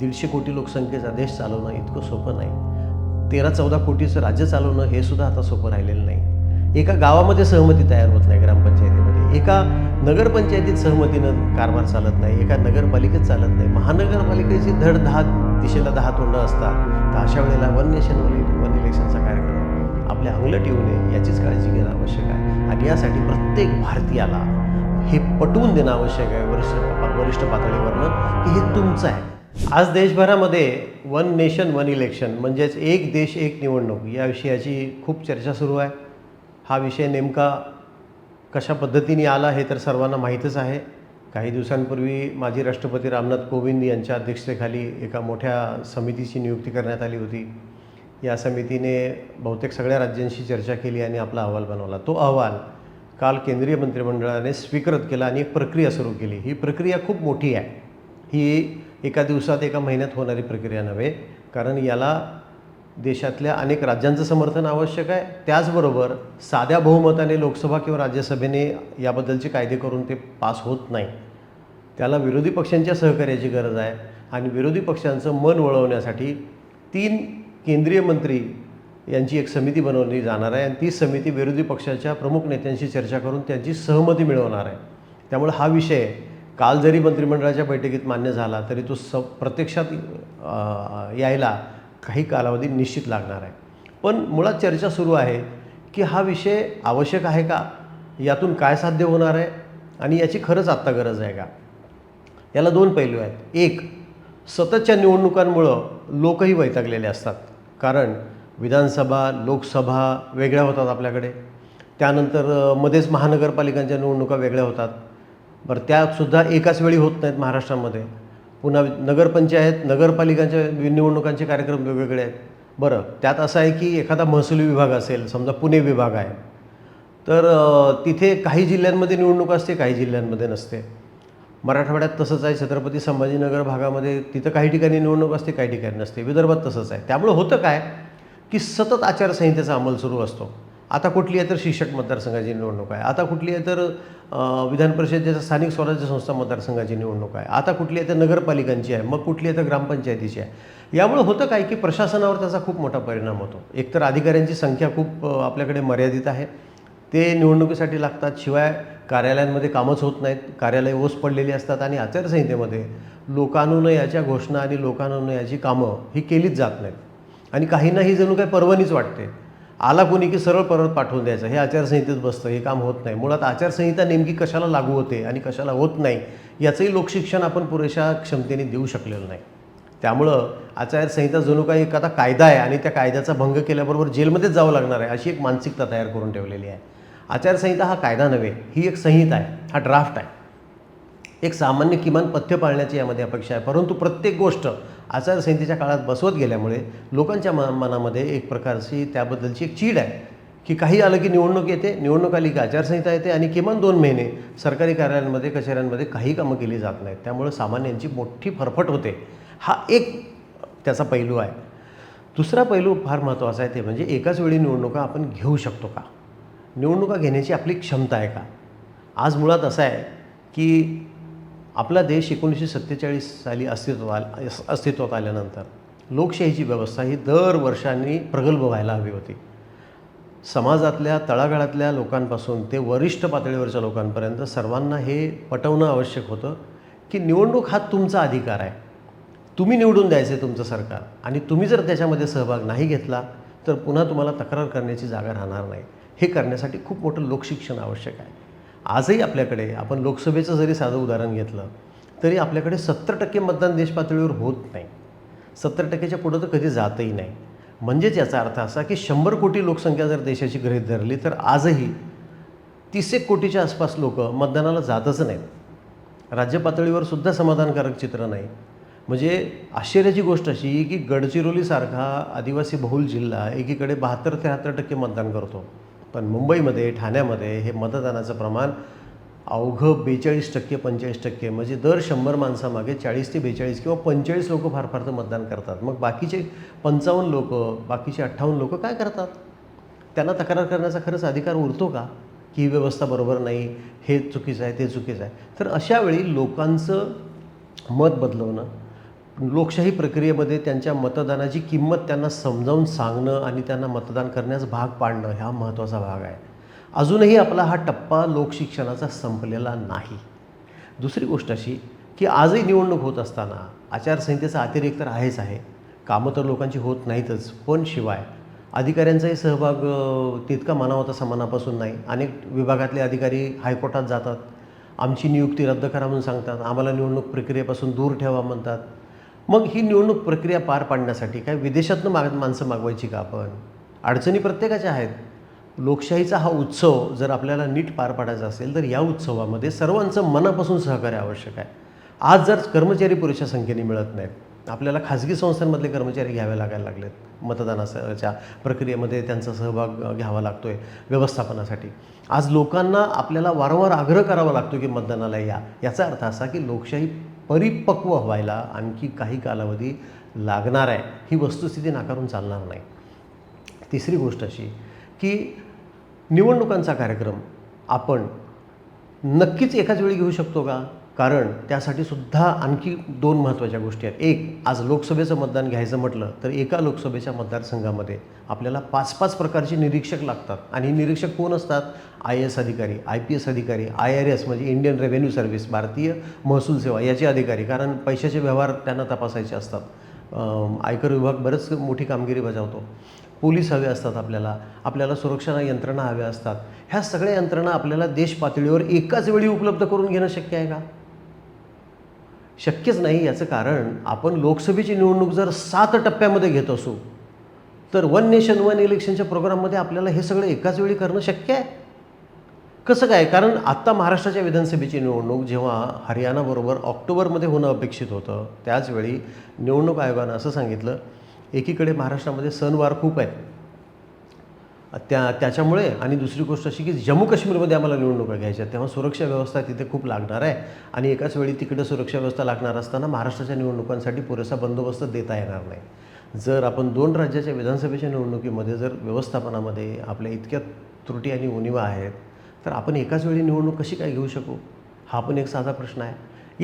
दीडशे कोटी लोकसंख्येचा देश चालवणं इतकं सोपं नाही. तेरा चौदा कोटीचं राज्य चालवणं हे सुद्धा आता सोपं राहिलेलं नाही. एका गावामध्ये सहमती तयार होत नाही ग्रामपंचायतीमध्ये. एका नगरपंचायतीत सहमतीनं कारभार चालत नाही एका नगरपालिकेत चालत नाही. महानगरपालिकेची धड दहा दिशेला दहा तोंड असतात. तर अशा वेळेला वन नेशन वन वन इलेक्शनचा कार्यक्रम आपल्या अंगलट येऊ नये याचीच काळजी घेणं आवश्यक आहे. आणि यासाठी प्रत्येक भारतीयाला हे पटवून देणं आवश्यक आहे वरिष्ठ वरिष्ठ पातळीवरनं की हे तुमचं आहे. आज देशभरामध्ये वन नेशन वन इलेक्शन म्हणजेच एक देश एक निवडणूक या विषयाची खूप चर्चा सुरू आहे. हा विषय नेमका कशा पद्धतीने आला हे तर सर्वांना माहीतच आहे. काही दिवसांपूर्वी माजी राष्ट्रपती रामनाथ कोविंद यांच्या अध्यक्षतेखाली एका मोठ्या समितीची नियुक्ती करण्यात आली होती. या समितीने बहुतेक सगळ्या राज्यांशी चर्चा केली आणि आपला अहवाल बनवला. तो अहवाल काल केंद्रीय मंत्रिमंडळाने स्वीकृत केला आणि एक प्रक्रिया सुरू केली. ही प्रक्रिया खूप मोठी आहे. ही एका दिवसात एका महिन्यात होणारी प्रक्रिया नव्हे. कारण याला देशातल्या अनेक राज्यांचं समर्थन आवश्यक आहे. त्याचबरोबर साध्या बहुमताने लोकसभा किंवा राज्यसभेने याबद्दलचे कायदे करून ते पास होत नाही. त्याला विरोधी पक्षांच्या सहकार्याची गरज आहे. आणि विरोधी पक्षांचं मन वळवण्यासाठी तीन केंद्रीय मंत्री यांची एक समिती बनवली जाणार आहे. आणि ती समिती विरोधी पक्षाच्या प्रमुख नेत्यांशी चर्चा करून त्यांची सहमती मिळवणार आहे. त्यामुळे हा विषय काल जरी मंत्रिमंडळाच्या बैठकीत मान्य झाला तरी तो स प्रत्यक्षात यायला काही कालावधी निश्चित लागणार आहे. पण मुळात चर्चा सुरू आहे की हा विषय आवश्यक आहे का? यातून काय साध्य होणार आहे? आणि याची खरंच आत्ता गरज आहे का? याला दोन पैलू आहेत. एक सततच्या निवडणुकांमुळं लोकही वैतागलेले असतात. कारण विधानसभा लोकसभा वेगळ्या होतात आपल्याकडे. त्यानंतर मध्येच महानगरपालिकांच्या निवडणुका वेगळ्या होतात. बरं त्यासुद्धा एकाच वेळी होत नाहीत महाराष्ट्रामध्ये. पुन्हा नगरपंचायत नगरपालिकांच्या निवडणुकांचे कार्यक्रम वेगवेगळे आहेत. बरं त्यात असं आहे की एखादा महसुली विभाग असेल समजा पुणे विभाग आहे तर तिथे काही जिल्ह्यांमध्ये निवडणूक असते काही जिल्ह्यांमध्ये नसते. मराठवाड्यात तसंच आहे छत्रपती संभाजीनगर भागामध्ये तिथं काही ठिकाणी निवडणूक असते काही ठिकाणी नसते. विदर्भात तसंच आहे. त्यामुळं होतं काय की सतत आचारसंहितेचा अंमल सुरू असतो. आता कुठली आहे तर शिक्षक मतदारसंघाची निवडणूक आहे. आता कुठली आहे तर विधान परिषदेच्या स्थानिक स्वराज्य संस्था मतदारसंघाची निवडणूक आहे. आता कुठली आहे तर नगरपालिकांची आहे. मग कुठली आहे तर ग्रामपंचायतीची आहे. यामुळे होतं काय की प्रशासनावर त्याचा खूप मोठा परिणाम होतो. एकतर अधिकाऱ्यांची संख्या खूप आपल्याकडे मर्यादित आहे. ते निवडणुकीसाठी लागतात. शिवाय कार्यालयांमध्ये कामच होत नाहीत. कार्यालय ओस पडलेली असतात आणि आचारसंहितेमध्ये लोकानुनयाच्या घोषणा आणि लोकानुनयाची कामं ही केलीच जात नाहीत. आणि काहींना ही जणू काही पर्वणीच वाटते. आला कोणी की सरळ परत पाठवून द्यायचं? हे आचारसंहितेत बसतं हे काम होत नाही. मुळात आचारसंहिता नेमकी कशाला लागू होते आणि कशाला होत नाही याचंही लोकशिक्षण आपण पुरेशा क्षमतेने देऊ शकलेलं नाही. त्यामुळं आचारसंहिता जणू काही एक आता कायदा आहे आणि त्या कायद्याचा भंग केल्याबरोबर जेलमध्येच जावं लागणार आहे अशी एक मानसिकता तयार करून ठेवलेली आहे. आचारसंहिता हा कायदा नव्हे ही एक संहिता आहे हा ड्राफ्ट आहे. एक सामान्य किमान पथ्य पाळण्याची यामध्ये अपेक्षा आहे. परंतु प्रत्येक गोष्ट आचारसंहितेच्या काळात बसवत गेल्यामुळे लोकांच्या म मनामध्ये एक प्रकारची त्याबद्दलची एक चीड आहे की काही आलं की निवडणूक येते निवडणूक आली की आचारसंहिता येते आणि किमान दोन महिने सरकारी कार्यालयांमध्ये कचेऱ्यांमध्ये काही कामं केली जात नाहीत. त्यामुळे सामान्यांची मोठी फरफट होते. हा एक त्याचा पैलू आहे. दुसरा पैलू फार महत्त्वाचा आहे ते म्हणजे एकाच वेळी निवडणुका आपण घेऊ शकतो का? निवडणुका घेण्याची आपली क्षमता आहे का? आज मुळात असं आहे की आपला देश एकोणीसशे सत्तेचाळीस साली अस्तित्वात आला अस्तित्वात आल्यानंतर लोकशाहीची व्यवस्था ही दर वर्षांनी प्रगल्भ व्हायला हवी होती. समाजातल्या तळागाळातल्या लोकांपासून ते वरिष्ठ पातळीवरच्या लोकांपर्यंत सर्वांना हे पटवणं आवश्यक होतं की निवडणूक हा तुमचा अधिकार आहे. तुम्ही निवडून द्यायचं आहे तुमचं सरकार आणि तुम्ही जर त्याच्यामध्ये सहभाग नाही घेतला तर पुन्हा तुम्हाला तक्रार करण्याची जागा राहणार नाही. हे करण्यासाठी खूप मोठं लोकशिक्षण आवश्यक आहे. आजही आपल्याकडे आपण लोकसभेचं जरी साधं उदाहरण घेतलं तरी आपल्याकडे सत्तर टक्के मतदान देशपातळीवर होत नाही. सत्तर टक्क्याच्या पुढं तर कधी जातही नाही. म्हणजेच याचा अर्थ असा की शंभर कोटी लोकसंख्या जर देशाची गृहीत धरली तर आजही तीस एक कोटीच्या आसपास लोक मतदानाला जातच नाहीत. राज्य पातळीवर सुद्धा समाधानकारक चित्र नाही. म्हणजे आश्चर्याची गोष्ट अशी की गडचिरोलीसारखा आदिवासी बहुल जिल्हा एकीकडे बहात्तर त्र्याहत्तर टक्के मतदान करतो. पण मुंबईमध्ये ठाण्यामध्ये हे मतदानाचं प्रमाण अवघं बेचाळीस टक्के पंचेचाळीस टक्के म्हणजे दर शंभर माणसामागे चाळीस ते बेचाळीस किंवा पंचेचाळीस लोक फार फार तर मतदान करतात. मग बाकीचे पंचावन्न लोक बाकीचे अठ्ठावन्न लोक काय करतात? त्यांना तक्रार करण्याचा खरंच अधिकार उरतो का? की व्यवस्था बरोबर नाही हे चुकीचं आहे ते चुकीचं आहे. तर अशावेळी लोकांचं मत बदलवणं लोकशाही प्रक्रियेमध्ये त्यांच्या मतदानाची किंमत त्यांना समजावून सांगणं आणि त्यांना मतदान करण्यास भाग पाडणं हा महत्त्वाचा भाग आहे. अजूनही आपला हा टप्पा लोकशिक्षणाचा संपलेला नाही. दुसरी गोष्ट अशी की आजही निवडणूक होत असताना आचारसंहितेचा अतिरेक तर आहेच आहे. कामं तर लोकांची होत नाहीतच पण शिवाय अधिकाऱ्यांचाही सहभाग तितका मनावा तसा मनापासून नाही. अनेक विभागातले अधिकारी हायकोर्टात जातात. आमची नियुक्ती रद्द करा म्हणून सांगतात. आम्हाला निवडणूक प्रक्रियेपासून दूर ठेवा म्हणतात. मग ही निवडणूक प्रक्रिया पार पाडण्यासाठी काय विदेशातनं माग माणसं मागवायची का आपण? अडचणी प्रत्येकाच्या आहेत. लोकशाहीचा हा उत्सव जर आपल्याला नीट पार पाडायचा असेल तर या उत्सवामध्ये सर्वांचं मनापासून सहकार्य आवश्यक आहे. आज जर कर्मचारी पुरेशा संख्येने मिळत नाहीत आपल्याला खाजगी संस्थांमधले कर्मचारी घ्यावे लागायला लागलेत. मतदानाच्या प्रक्रियेमध्ये त्यांचा सहभाग घ्यावा लागतो आहे व्यवस्थापनासाठी. आज लोकांना आपल्याला वारंवार आग्रह करावा लागतो की मतदानाला या. याचा अर्थ असा की लोकशाही परिपक्व व्हायला आणखी काही कालावधी लागणार आहे. ही वस्तुस्थिती नाकारून चालणार नाही. तिसरी गोष्ट अशी की निवडणुकांचा कार्यक्रम आपण नक्कीच एकाच वेळी घेऊ शकतो का? कारण त्यासाठी सुद्धा आणखी दोन महत्त्वाच्या गोष्टी आहेत. एक आज लोकसभेचं मतदान घ्यायचं म्हटलं तर एका लोकसभेच्या मतदारसंघामध्ये आपल्याला पाच पाच प्रकारचे निरीक्षक लागतात. आणि निरीक्षक कोण असतात? आय एस अधिकारी आय पी एस अधिकारी आय आर एस म्हणजे इंडियन रेव्हेन्यू सर्व्हिस भारतीय महसूल सेवा याचे अधिकारी. कारण पैशाचे व्यवहार त्यांना तपासायचे असतात. आयकर विभाग बरंच मोठी कामगिरी बजावतो. पोलीस हवे असतात आपल्याला आपल्याला सुरक्षा यंत्रणा हव्या असतात. ह्या सगळ्या यंत्रणा आपल्याला देश पातळीवर एकाच वेळी उपलब्ध करून घेणं शक्य आहे का? शक्यच नाही याचं कारण आपण लोकसभेची निवडणूक जर सात टप्प्यामध्ये घेत असू तर वन नेशन वन इलेक्शनच्या प्रोग्राममध्ये आपल्याला हे सगळं एकाच वेळी करणं शक्य आहे? कसं काय? कारण आत्ता महाराष्ट्राच्या विधानसभेची निवडणूक जेव्हा हरियाणाबरोबर ऑक्टोबरमध्ये होणं अपेक्षित होतं त्याचवेळी निवडणूक आयोगानं असं सांगितलं एकीकडे महाराष्ट्रामध्ये सणवार खूप आहेत त्या त्याच्यामुळे आणि दुसरी गोष्ट अशी की जम्मू काश्मीरमध्ये आम्हाला निवडणुका घ्यायच्या तेव्हा सुरक्षा व्यवस्था तिथे खूप लागणार आहे. आणि एकाच वेळी तिकडं सुरक्षा व्यवस्था लागणार असताना महाराष्ट्राच्या निवडणुकांसाठी पुरेसा बंदोबस्त देता येणार नाही. जर आपण दोन राज्याच्या विधानसभेच्या निवडणुकीमध्ये जर व्यवस्थापनामध्ये आपल्या इतक्या त्रुटी आणि उणिवा आहेत तर आपण एकाच वेळी निवडणूक कशी काय घेऊ शकू? हा पण एक साधा प्रश्न आहे.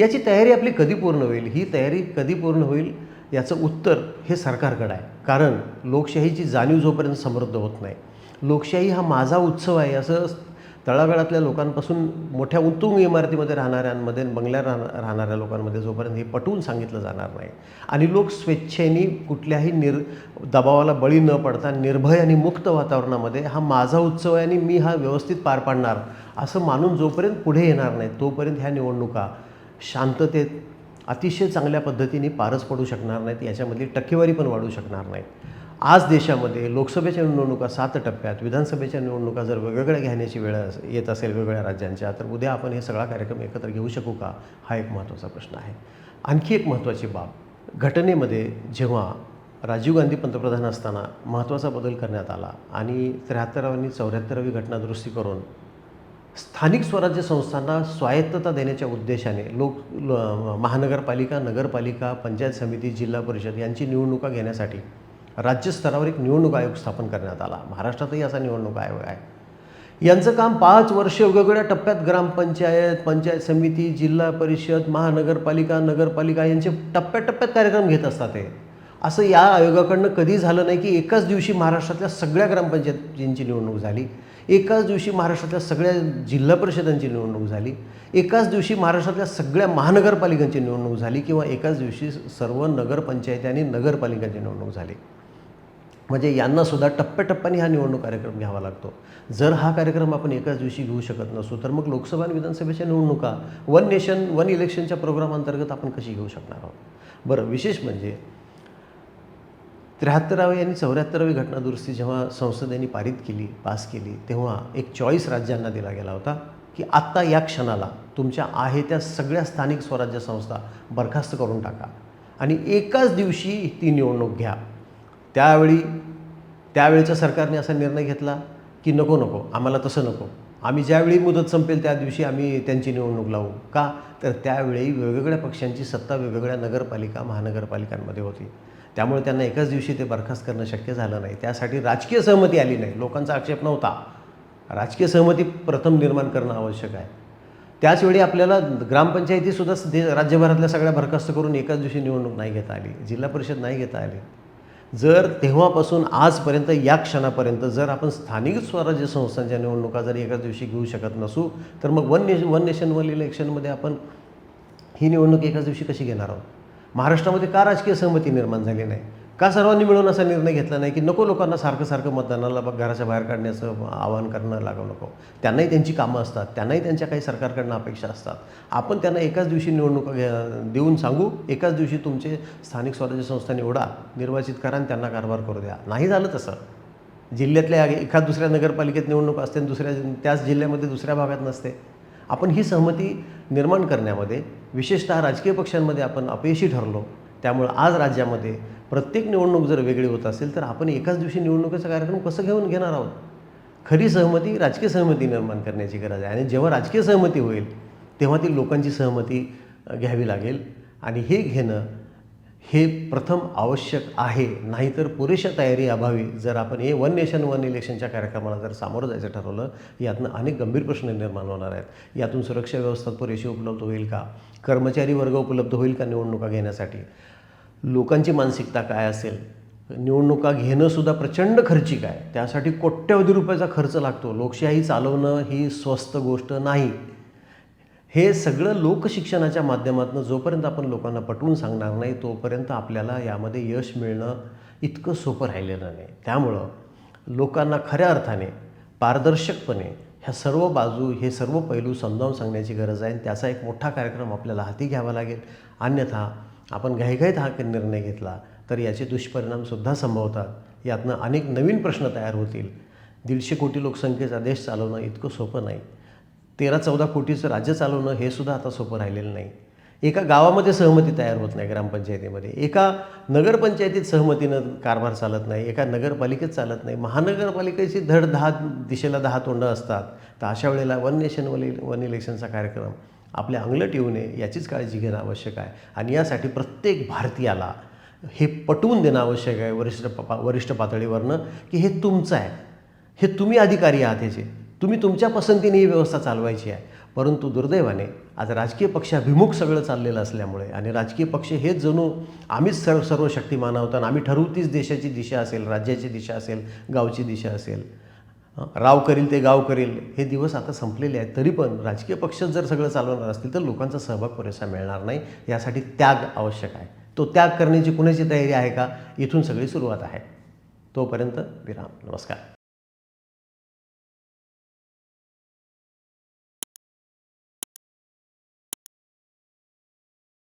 याची तयारी आपली कधी पूर्ण होईल? ही तयारी कधी पूर्ण होईल? याचं उत्तर हे सरकारकडं आहे. कारण लोकशाहीची जाणीव जोपर्यंत समृद्ध होत नाही लोकशाही हा माझा उत्सव आहे. असं तळागाळातल्या लोकांपासून मोठ्या उत्तुंग इमारतीमध्ये राहणाऱ्यांमध्ये बंगल्या राहणा राहणाऱ्या लोकांमध्ये जोपर्यंत हे पटवून सांगितलं जाणार नाही. आणि लोक स्वेच्छेने कुठल्याही निर दबावाला बळी न पडता निर्भय आणि मुक्त वातावरणामध्ये हा माझा उत्सव आहे आणि मी हा व्यवस्थित पार पाडणार असं मानून जोपर्यंत पुढे येणार नाही तोपर्यंत ह्या निवडणुका शांततेत अतिशय चांगल्या पद्धतीने पारच पडू शकणार नाहीत याच्यामधली टक्केवारी पण वाढू शकणार नाहीत. आज देशामध्ये लोकसभेच्या निवडणुका सात टप्प्यात विधानसभेच्या निवडणुका जर वेगवेगळ्या घेण्याची वेळ अस- येत असेल वेगवेगळ्या राज्यांच्या तर उद्या आपण हे सगळा कार्यक्रम एकत्र घेऊ शकू का? हा एक महत्त्वाचा प्रश्न आहे. आणखी एक महत्त्वाची बाब घटनेमध्ये जेव्हा राजीव गांधी पंतप्रधान असताना महत्त्वाचा बदल करण्यात आला आणि त्र्याहत्तरावी आणि चौऱ्याहत्तरावी घटनादुरुस्ती करून स्थानिक स्वराज्य संस्थांना स्वायत्तता देण्याच्या उद्देशाने लोक महानगरपालिका नगरपालिका पंचायत समिती जिल्हा परिषद यांची निवडणुका घेण्यासाठी राज्यस्तरावर एक निवडणूक आयोग स्थापन करण्यात आला. महाराष्ट्रातही असा निवडणूक आयोग आहे. यांचं काम पाच वर्ष वेगवेगळ्या टप्प्यात ग्रामपंचायत पंचायत समिती जिल्हा परिषद महानगरपालिका नगरपालिका यांचे टप्प्याटप्प्यात कार्यक्रम घेत असतात ते. असं या आयोगाकडनं कधी झालं नाही की एकाच दिवशी महाराष्ट्रातल्या सगळ्या ग्रामपंचायतींची निवडणूक झाली. एकाच दिवशी महाराष्ट्रातल्या सगळ्या जिल्हा परिषदांची निवडणूक झाली. एकाच दिवशी महाराष्ट्रातल्या सगळ्या महानगरपालिकांची निवडणूक झाली किंवा एकाच दिवशी सर्व नगरपंचायती आणि नगरपालिकांची निवडणूक झाली. म्हणजे यांनासुद्धा टप्प्याटप्प्याने हा निवडणूक कार्यक्रम घ्यावा लागतो. जर हा कार्यक्रम आपण एकाच दिवशी घेऊ शकत नसू तर मग लोकसभा आणि विधानसभेच्या निवडणुका वन नेशन वन इलेक्शनच्या प्रोग्राम अंतर्गत आपण कशी घेऊ शकणार आहोत? बरं विशेष म्हणजे त्र्याहत्तरावी आणि चौऱ्याहत्तरावी घटनादुरुस्ती जेव्हा संसदेने पारित केली पास केली तेव्हा एक चॉईस राज्यांना दिला गेला होता की आत्ता या क्षणाला तुमच्या आहे त्या सगळ्या स्थानिक स्वराज्य संस्था बरखास्त करून टाका आणि एकाच दिवशी ती निवडणूक घ्या. त्यावेळी त्यावेळच्या सरकारने असा निर्णय घेतला की नको नको आम्हाला तसं नको. आम्ही ज्यावेळी मुदत संपेल त्या दिवशी आम्ही त्यांची निवडणूक लावू. का? तर त्यावेळी वेगवेगळ्या पक्षांची सत्ता वेगवेगळ्या नगरपालिका महानगरपालिकांमध्ये होती. त्यामुळे त्यांना एकाच दिवशी ते बरखास्त करणं शक्य झालं नाही. त्यासाठी राजकीय सहमती आली नाही. लोकांचा आक्षेप नव्हता. राजकीय सहमती प्रथम निर्माण करणं आवश्यक आहे. त्याचवेळी आपल्याला ग्रामपंचायतीसुद्धा राज्यभरातल्या सगळ्या बरखास्त करून एकाच दिवशी निवडणूक नाही घेता आली. जिल्हा परिषद नाही घेता आली. जर तेव्हापासून आजपर्यंत या क्षणापर्यंत जर आपण स्थानिक स्वराज्य संस्थांच्या निवडणुका जर एकाच दिवशी घेऊ शकत नसू तर मग one nation one nation one इलेक्शनमध्ये आपण ही निवडणूक एकाच दिवशी कशी घेणार आहोत? महाराष्ट्रामध्ये का राजकीय सहमती निर्माण झाली नाही? का सर्वांनी मिळून असा निर्णय घेतला नाही की नको लोकांना सारखं सारखं मतदानाला बघ घराच्या बाहेर काढण्याचं आवाहन करणं लागू नको. त्यांनाही त्यांची कामं असतात त्यांनाही त्यांच्या काही सरकारकडनं अपेक्षा असतात. आपण त्यांना एकाच दिवशी निवडणुका देऊन सांगू एकाच दिवशी तुमचे स्थानिक स्वराज्य संस्था निवडा निर्वाचित करा आणि त्यांना कारभार करू द्या. नाही झालं तसं. जिल्ह्यातल्या एखाद दुसऱ्या नगरपालिकेत निवडणूक असते आणि दुसऱ्या त्याच जिल्ह्यामध्ये दुसऱ्या भागात नसते. आपण ही सहमती निर्माण करण्यामध्ये विशेषतः राजकीय पक्षांमध्ये आपण अपयशी ठरलो. त्यामुळं आज राज्यामध्ये प्रत्येक निवडणूक जर वेगळी होत असेल तर आपण एकाच दिवशी निवडणुकीचा कार्यक्रम कसं घेऊन घेणार आहोत? खरी सहमती राजकीय सहमती निर्माण करण्याची गरज आहे. आणि जेव्हा राजकीय सहमती होईल तेव्हा ती लोकांची सहमती घ्यावी लागेल. आणि हे घेणं हे प्रथम आवश्यक आहे. नाहीतर पुरेशा तयारी अभावी जर आपण हे वन नेशन वन इलेक्शनच्या कार्यक्रमाला जर सामोरं जायचं ठरवलं यातनं अनेक गंभीर प्रश्न निर्माण होणार आहेत. यातून सुरक्षा व्यवस्था पुरेशी उपलब्ध होईल का? कर्मचारी वर्ग उपलब्ध होईल का निवडणुका घेण्यासाठी? लोकांची मानसिकता काय असेल? निवडणुका घेणंसुद्धा प्रचंड खर्चिक आहे. त्यासाठी कोट्यवधी रुपयाचा खर्च लागतो. लोकशाही चालवणं ही स्वस्त गोष्ट नाही. हे सगळं लोकशिक्षणाच्या माध्यमातून जोपर्यंत आपण लोकांना पटवून सांगणार नाही तोपर्यंत आपल्याला यामध्ये यश मिळणं इतकं सोपं राहिलेलं नाही. त्यामुळं लोकांना खऱ्या अर्थाने पारदर्शकपणे ह्या सर्व बाजू हे सर्व पैलू समजावून सांगण्याची गरज आहे आणि त्याचा एक मोठा कार्यक्रम आपल्याला हाती घ्यावा लागेल. अन्यथा आपण घाईघाईत हा निर्णय घेतला तर याचे दुष्परिणामसुद्धा संभवतात. यातनं अनेक नवीन प्रश्न तयार होतील. दीडशे कोटी लोकसंख्येचा देश चालवणं इतकं सोपं नाही. तेरा चौदा कोटीचं राज्य चालवणं हे सुद्धा आता सोपं राहिलेलं नाही. एका गावामध्ये सहमती तयार होत नाही ग्रामपंचायतीमध्ये. एका नगरपंचायतीत सहमतीनं कारभार चालत नाही. एका नगरपालिकेत चालत नाही. महानगरपालिकेची धड दहा दिशेला दहा तोंडं असतात. तर अशा वेळेला वन नेशन वन इलेक्शनचा कार्यक्रम आपल्या अंगलट येऊ नये याचीच काळजी घेणं आवश्यक आहे. आणि यासाठी प्रत्येक भारतीयाला हे पटवून देणं आवश्यक आहे वरिष्ठ पा वरिष्ठ पातळीवरनं की हे तुमचं आहे. हे तुम्ही अधिकारी आहात ह्याचे तुम्ही तुमच्या पसंतीने ही व्यवस्था चालवायची आहे. परंतु दुर्दैवाने आज राजकीय पक्षाभिमुख सगळं चाललेलं असल्यामुळे आणि राजकीय पक्ष हेच जणू आम्हीच सर्व सर्व शक्तिमान आहोत आणि आम्ही ठरवू तीच देशाची दिशा असेल राज्याची दिशा असेल गावची दिशा असेल. राव करील ते गाव करील हे दिवस आता संपलेले आहेत. तरी पण राजकीय पक्ष जर सगळं चालवणार असतील तर लोकांचा सहभाग पुरेसा मिळणार नाही. यासाठी त्याग आवश्यक आहे. तो त्याग करण्याची कुणाची तयारी आहे का? इथून सगळी सुरुवात आहे. तोपर्यंत विराम. नमस्कार.